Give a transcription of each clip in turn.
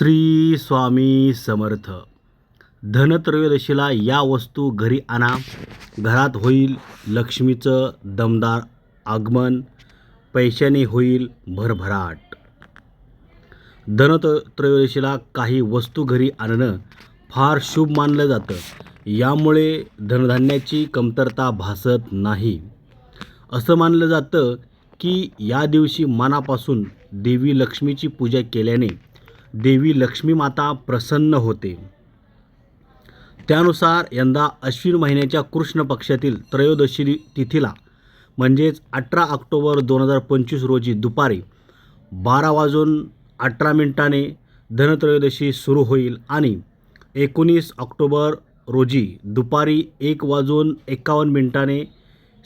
श्री स्वामी समर्थ. धनत्रयोदशीला या वस्तू घरी आणा. घरात होईल लक्ष्मीचं दमदार आगमन. पैशाने होईल भरभराट. धनत त्रयोदशीला काही वस्तू घरी आणणं फार शुभ मानलं जातं. यामुळे धनधान्याची कमतरता भासत नाही. असं मानलं जातं की या दिवशी मनापासून देवी लक्ष्मीची पूजा केल्याने देवी लक्ष्मी माता प्रसन्न होते. त्यानुसार यंदा अश्विन महिन्याच्या कृष्ण पक्षातील त्रयोदशी तिथीला म्हणजेच अठरा ऑक्टोबर दोन हजार पंचवीस रोजी दुपारी बारा वाजून अठरा मिनिटाने धनत्रयोदशी सुरू होईल आणि एकोणीस ऑक्टोबर रोजी दुपारी एक वाजून एकावन्न मिनिटाने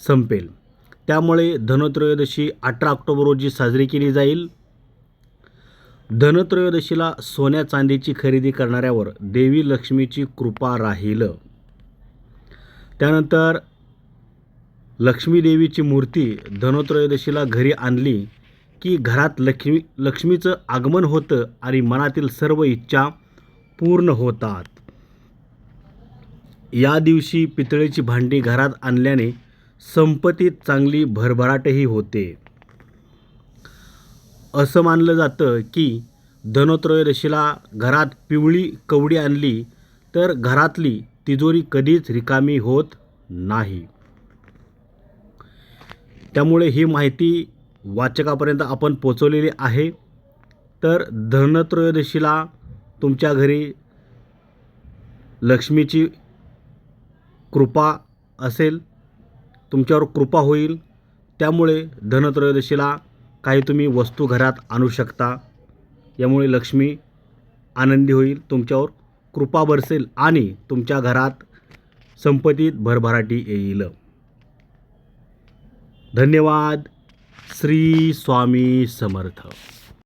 संपेल. त्यामुळे धनत्रयोदशी अठरा ऑक्टोबर रोजी साजरी केली जाईल. धनत्रयोदशीला सोन्या चांदीची खरेदी करणाऱ्यावर देवी लक्ष्मीची कृपा राहील. त्यानंतर लक्ष्मीदेवीची मूर्ती धनत्रयोदशीला घरी आणली की घरात लक्ष्मी लक्ष्मीचं आगमन होतं आणि मनातील सर्व इच्छा पूर्ण होतात. या दिवशी पितळेची भांडी घरात आणल्याने संपत्तीत चांगली भरभराटही होते. असं मानलं जातं की धनत्रयोदशीला घरात पिवळी कवडी आणली तर घरातली तिजोरी कधीच रिकामी होत नाही. त्यामुळे ही माहिती वाचकापर्यंत आपण पोचवलेली आहे. तर धनत्रयोदशीला तुमच्या घरी लक्ष्मीची कृपा असेल तुमच्यावर कृपा होईल. त्यामुळे धनत्रयोदशीला काही तुम्ही वस्तू घरात आणू शकता. यामुळे लक्ष्मी आनंदी होईल तुमच्यावर कृपा बरसेल आणि तुमच्या घरात संपत्तीत भरभराटी येईल. धन्यवाद. श्री स्वामी समर्थ.